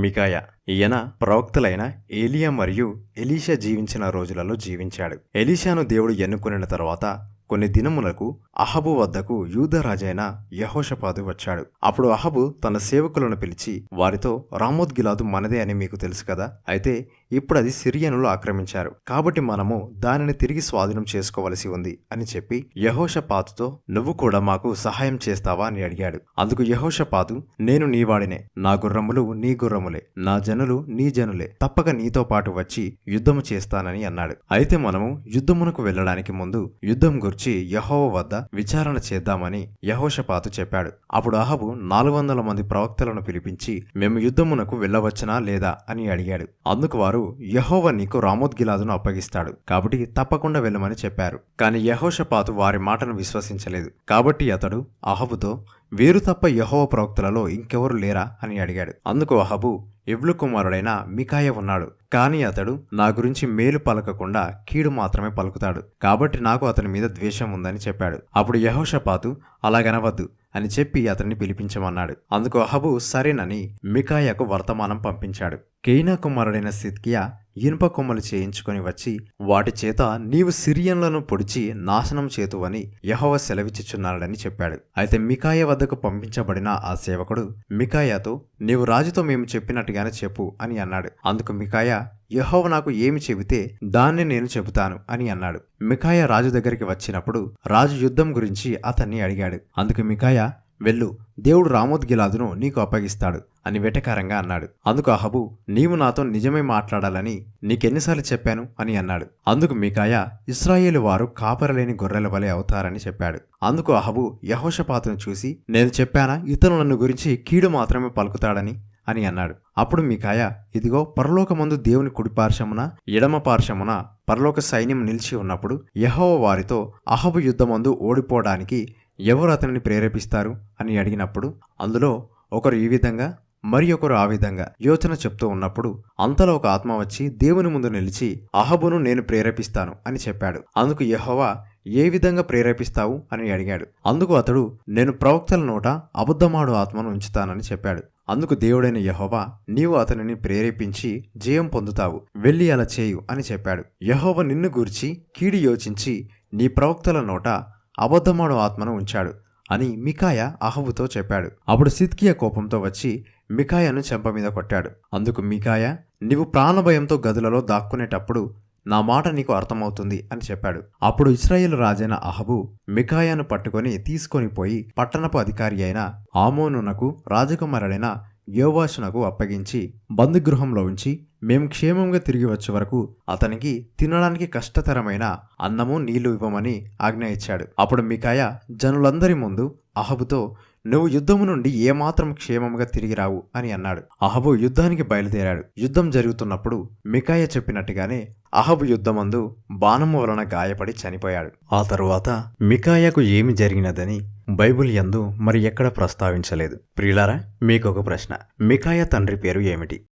మికాయ. ఈయన ప్రవక్తలైన ఏలియా మరియు ఎలీషా జీవించిన రోజులలో జీవించాడు. ఎలీషాను దేవుడు ఎన్నుకున్న తర్వాత కొన్ని దినములకు అహబు వద్దకు యూదరాజైన యహోషపాదు వచ్చాడు. అప్పుడు అహబు తన సేవకులను పిలిచి వారితో రామోద్గిలాదు మనదే అని మీకు తెలుసు కదా? అయితే ఇప్పుడు అది సిరియనులు ఆక్రమించారు. కాబట్టి మనము దానిని తిరిగి స్వాధీనం చేసుకోవలసి ఉంది అని చెప్పి యహోషపాతుతో నువ్వు కూడా మాకు సహాయం చేస్తావా? అని అడిగాడు. అందుకు యహోషపాతు నేను నీవాడినే నా గుర్రములు నీ గుర్రములే. నా జనులు నీ జనులే. తప్పక నీతో పాటు వచ్చి యుద్ధము చేస్తానని అన్నాడు. అయితే మనము యుద్ధమునకు వెళ్ళడానికి ముందు యుద్ధం గురించి యహోవ వద్ద విచారణ చేద్దామని యహోషపాతు చెప్పాడు. అప్పుడు అహబు నాలుగు వందల మంది ప్రవక్తలను పిలిపించి మేము యుద్ధమునకు వెళ్ళవచ్చనా లేదా? అని అడిగాడు. అందుకు వారు యహోవ నీకు రామోద్గిలాదును అప్పగిస్తాడు. కాబట్టి తప్పకుండా వెళ్ళమని చెప్పారు. కాని యహోషపాతు వారి మాటను విశ్వసించలేదు. కాబట్టి అతడు అహబుతో వీరు తప్ప యహోవ ప్రవక్తలలో ఇంకెవరు లేరా అని అడిగాడు. అందుకు అహబు ఎవ్లు కుమారుడైన మికాయ ఉన్నాడు. కాని అతడు నా గురించి మేలు పలకకుండా కీడు మాత్రమే పలుకుతాడు. కాబట్టి నాకు అతని మీద ద్వేషం ఉందని చెప్పాడు. అప్పుడు యహోషపాతు అలాగనవద్దు అని చెప్పి అతన్ని పిలిపించమన్నాడు. అందుకు అహబు సరేనని మికాయకు వర్తమానం పంపించాడు. కేయినా కుమారుడైన సిద్కియా ఇనుప కొమ్మలు చేయించుకొని వచ్చి వాటి చేత నీవు సిరియన్లను పొడిచి నాశనం చేతువని యహోవ సెలవిచ్చుచున్నాడని చెప్పాడు. అయితే మికాయ వద్దకు పంపించబడిన ఆ సేవకుడు మికాయాతో నీవు రాజుతో మేము చెప్పినట్టుగానే చెప్పు అని అన్నాడు. అందుకు మికాయ యహోవ నాకు ఏమి చెబితే దాన్ని నేను చెబుతాను అని అన్నాడు. మికాయ రాజు దగ్గరికి వచ్చినప్పుడు రాజు యుద్ధం గురించి అతన్ని అడిగాడు. అందుకు మికాయ వెళ్ళు దేవుడు రామోద్గిలాదును నీకు అప్పగిస్తాడు అని వెటకారంగా అన్నాడు. అందుకు అహబు నీవు నాతో నిజమే మాట్లాడాలని నీకెన్నిసార్లు చెప్పాను అని అన్నాడు. అందుకు మీకాయ ఇస్రాయేలు వారు కాపరలేని గొర్రెల వలె అవుతారని చెప్పాడు. అందుకు అహబు యహోషపాతును చూసి నేను చెప్పానా ఇతను నన్ను గురించి కీడు మాత్రమే పలుకుతాడని అని అన్నాడు. అప్పుడు మీకాయ ఇదిగో పరలోకమందు దేవుని కుడిపార్శమున ఎడమ పార్శమున పరలోక సైన్యం నిలిచి ఉన్నప్పుడు యహోవ వారితో అహబు యుద్ధమందు ఓడిపోవడానికి ఎవరు అతనిని ప్రేరేపిస్తారు అని అడిగినప్పుడు అందులో ఒకరు ఈ విధంగా మరి ఒకరు ఆ విధంగా యోచన చెప్తూ ఉన్నప్పుడు అంతలో ఒక ఆత్మ వచ్చి దేవుని ముందు నిలిచి అహబును నేను ప్రేరేపిస్తాను అని చెప్పాడు. అందుకు యహోవా ఏ విధంగా ప్రేరేపిస్తావు అని అడిగాడు. అందుకు అతడు నేను ప్రవక్తల నోట అబద్ధమాడు ఆత్మను ఉంచుతానని చెప్పాడు. అందుకు దేవుడైన యహోవా నీవు అతనిని ప్రేరేపించి జయం పొందుతావు వెళ్ళి అలా చేయు అని చెప్పాడు. యహోవ నిన్ను గూర్చి కీడి యోచించి నీ ప్రవక్తల నోట అబద్ధమాడు ఆత్మను ఉంచాడు అని మికాయ అహబుతో చెప్పాడు. అప్పుడు సిద్కియా కోపంతో వచ్చి మికాయను చెంప మీద కొట్టాడు. అందుకు మికాయ నీవు ప్రాణభయంతో గదులలో దాక్కునేటప్పుడు నా మాట నీకు అర్థమవుతుంది అని చెప్పాడు. అప్పుడు ఇస్రాయేల్ రాజైన అహబు మికాయాను పట్టుకొని తీసుకొని పోయి పట్టణపు అధికారి అయిన ఆమోనునకు రాజకుమారుడైన యోవాషునకు అప్పగించి బంధుగృహంలో ఉంచి మేం క్షేమంగా తిరిగి వచ్చే వరకు అతనికి తినడానికి కష్టతరమైన అన్నము నీళ్ళు ఇవ్వమని ఆజ్ఞ ఇచ్చాడు. అప్పుడు మికాయ జనులందరి ముందు అహబుతో నువ్వు యుద్ధము నుండి ఏమాత్రం క్షేమంగా తిరిగి రావు అని అన్నాడు. అహబు యుద్ధానికి బయలుదేరాడు. యుద్ధం జరుగుతున్నప్పుడు మికాయ చెప్పినట్టుగానే అహబు యుద్ధమందు బాణము వలన గాయపడి చనిపోయాడు. ఆ తరువాత మికాయకు ఏమి జరిగినదని బైబిల్ యందు మరి ఎక్కడ ప్రస్తావించలేదు. ప్రియులారా మీకొక ప్రశ్న. మికాయ తండ్రి పేరు ఏమిటి?